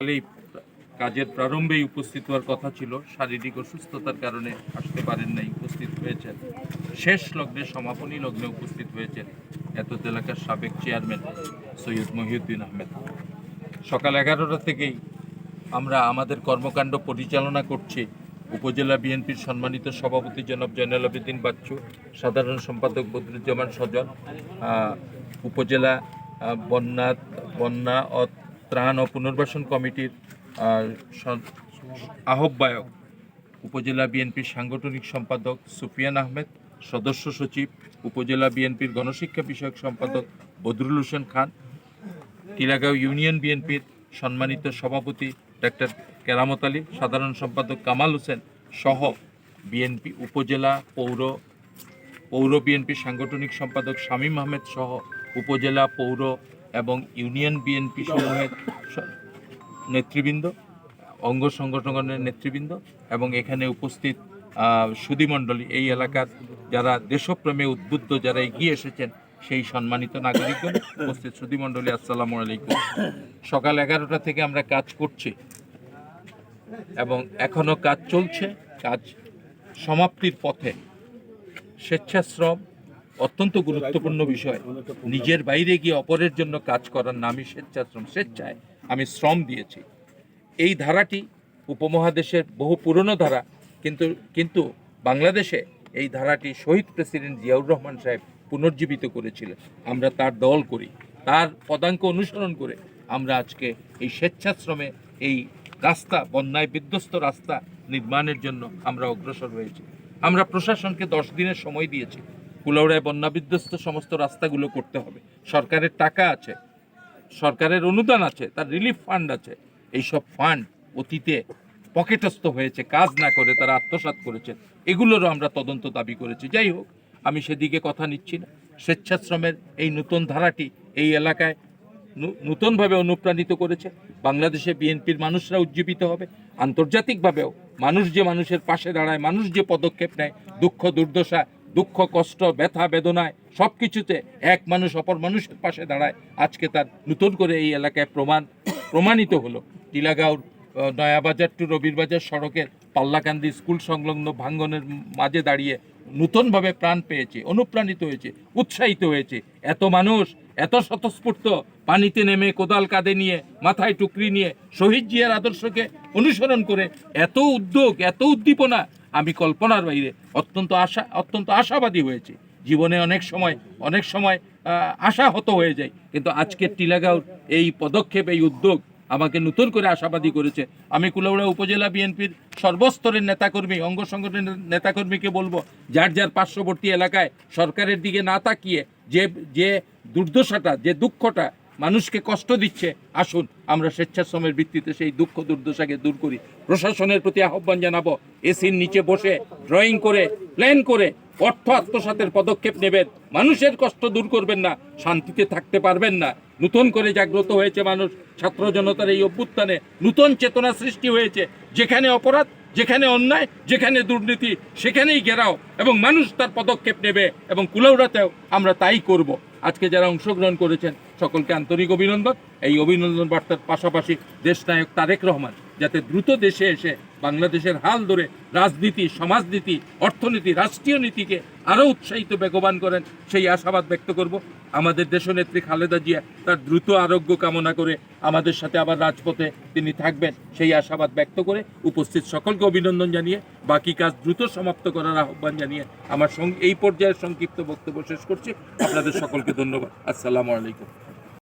এই কাজের প্রারম্ভেই উপস্থিত হওয়ার কথা ছিল। শারীরিক অসুস্থতার কারণে আসতে পারেন নাই, উপস্থিত হয়েছেন। শেষ লগ্নে সমাপনী লগ্নে উপস্থিত হয়েছেন এত এলাকার সাবেক চেয়ারম্যান সৈয়দ মহিউদ্দিন আহমেদ। সকাল এগারোটা থেকেই আমরা আমাদের কর্মকাণ্ড পরিচালনা করছি। উপজেলা বিএনপির সম্মানিত সভাপতি জনাব জয়নাল আবেদিন বাচ্চু, সাধারণ সম্পাদক বদরুজ্জামান সজল উপজেলা বন্যা বন্যা ত্রাণ ও পুনর্বাসন কমিটির আহ্বায়ক উপজেলা বিএনপির সাংগঠনিক সম্পাদক সুফিয়ান আহমেদ, সদস্য সচিব উপজেলা বিএনপির গণশিক্ষা বিষয়ক সম্পাদক বদরুল হোসেন খান টিলাগাঁও ইউনিয়ন বিএনপির সম্মানিত সভাপতি ডাক্তার কেরামত আলী, সাধারণ সম্পাদক কামাল হোসেন সহ বিএনপি উপজেলা পৌর পৌর বিএনপির সাংগঠনিক সম্পাদক শামীম আহমেদ সহ উপজেলা পৌর এবং ইউনিয়ন বিএনপি সমূহের নেতৃবৃন্দ অঙ্গ সংগঠনের নেতৃবৃন্দ এবং এখানে উপস্থিত আহ, সুধীমণ্ডলী এই এলাকার যারা দেশপ্রেমে উদ্বুদ্ধ যারা এগিয়ে এসেছেন সেই সম্মানিত নাগরিকগণ উপস্থিত। সুধীমণ্ডলী আসসালামু আলাইকুম। সকাল এগারোটা থেকে আমরা কাজ করছি এবং এখনও কাজ চলছে। কাজ সমাপ্তির পথে স্বেচ্ছাশ্রম অত্যন্ত গুরুত্বপূর্ণ বিষয়। নিজের বাইরে গিয়ে অপরের জন্য কাজ করার নামই স্বেচ্ছাশ্রম। স্বেচ্ছায় আমি শ্রম দিয়েছি। এই ধারাটি উপমহাদেশের বহু পুরনো ধারা, কিন্তু কিন্তু বাংলাদেশে এই ধারাটি শহীদ প্রেসিডেন্ট জিয়াউর রহমান সাহেব পুনর্জীবিত করেছিলেন। আমরা তার দল করি। তার পদাঙ্ক অনুসরণ করে আমরা আজকে এই স্বেচ্ছাশ্রমে এই রাস্তা, বন্যায় বিধ্বস্ত রাস্তা নির্মাণের জন্য আমরা অগ্রসর হয়েছি। আমরা প্রশাসনকে দশ দিনের সময় দিয়েছি। কুলাউড়ায় বন্যা বিধ্বস্ত সমস্ত রাস্তাগুলো করতে হবে। সরকারের টাকা আছে, সরকারের অনুদান আছে, তার রিলিফ ফান্ড আছে। এইসব ফান্ড অতীতে পকেটস্থ হয়েছে, কাজ না করে তারা আত্মসাৎ করেছে। এগুলোরও আমরা তদন্ত দাবি করেছি। যাই হোক, আমি সেদিকে কথা নিচ্ছি না। স্বেচ্ছাশ্রমের এই নতুন ধারাটি এই এলাকায় নতুনভাবে অনুপ্রাণিত করেছে। বাংলাদেশে বিএনপির মানুষরা উজ্জীবিত হবে। আন্তর্জাতিকভাবেও মানুষ যে মানুষের পাশে দাঁড়ায়, মানুষ যে পদক্ষেপ নেয়, দুঃখ, দুর্দশা দুঃখ, কষ্ট, ব্যথা, বেদনায় সব কিছুতে এক মানুষ অপর মানুষের পাশে দাঁড়ায়। আজকে তার নতুন করে এই এলাকায় প্রমাণ, প্রমাণিত হলো। টিলাগাঁওর নয়াবাজার টু রবিরবাজার সড়কের পাল্লাকান্দি স্কুল সংলগ্ন ভাঙ্গনের মাঝে দাঁড়িয়ে নূতনভাবে প্রাণ পেয়েছে, অনুপ্রাণিত হয়েছে, উৎসাহিত হয়েছে। এত মানুষ, এত স্বতঃস্ফূর্ত, পানিতে নেমে কোদাল কাঁধে নিয়ে, মাথায় টুকরি নিয়ে শহীদ জিয়ার আদর্শকে অনুসরণ করে এত উদ্যোগ, এত উদ্দীপনা আমি কল্পনার বাইরে অত্যন্ত আশা অত্যন্ত আশাবাদী হয়েছে। জীবনে অনেক সময় অনেক সময় আহ, আশাহত হয়ে যায় কিন্তু আজকের টিলাগাঁওর এই পদক্ষেপ এই উদ্যোগ আমাকে নতুন করে আশাবাদী করেছে। আমি কুলাউড়া উপজেলা বিএনপির সর্বস্তরের নেতাকর্মী অঙ্গ সংগঠনের নেতাকর্মীকে বলব যার যার পার্শ্ববর্তী এলাকায় সরকারের দিকে না তাকিয়ে যে যে দুর্দশাটা যে দুঃখটা মানুষকে কষ্ট দিচ্ছে, আসুন আমরা স্বেচ্ছাশ্রমের ভিত্তিতে সেই দুঃখ দুর্দশাকে দূর করি। প্রশাসনের প্রতি আহ্বান জানাব, এসির নিচে বসে ড্রয়িং করে প্ল্যান করে, অর্থ আত্মসাতের পদক্ষেপ নেবেন। মানুষের কষ্ট দূর করবেন না, শান্তিতে থাকতে পারবেন না। নতুন করে জাগ্রত হয়েছে মানুষ, ছাত্র জনতার এই অভ্যুত্থানে নতুন চেতনা সৃষ্টি হয়েছে। যেখানে অপরাধ, যেখানে অন্যায়, যেখানে দুর্নীতি, সেখানেই ঘেরাও এবং মানুষ তার পদক্ষেপ নেবে এবং কুলাউড়াতেও আমরা তাই করব। আজকে যারা অংশগ্রহণ করেছেন, সকলকে আন্তরিক অভিনন্দন। এই অভিনন্দন বার্তার পাশাপাশি দেশনায়ক তারেক রহমান, যাতে দ্রুত দেশে এসে বাংলাদেশের হাল ধরে রাজনীতি, সমাজনীতি, অর্থনীতি, রাষ্ট্রীয় নীতিকে আরও উৎসাহিত, বেগবান করেন, সেই আশাবাদ ব্যক্ত করব। আমাদের দেশ নেত্রী খালেদা জিয়া তার দ্রুত আরোগ্য কামনা করে আমাদের সাথে আবার রাজপথে তিনি থাকবেন, সেই আশাবাদ ব্যক্ত করে উপস্থিত সকলকে অভিনন্দন জানিয়ে, বাকি কাজ দ্রুত সমাপ্ত করার আহ্বান জানিয়ে আমার এই পর্যায়ে সংক্ষিপ্ত বক্তব্য শেষ করছি। আপনাদের সকলকে ধন্যবাদ। আসসালামু আলাইকুম।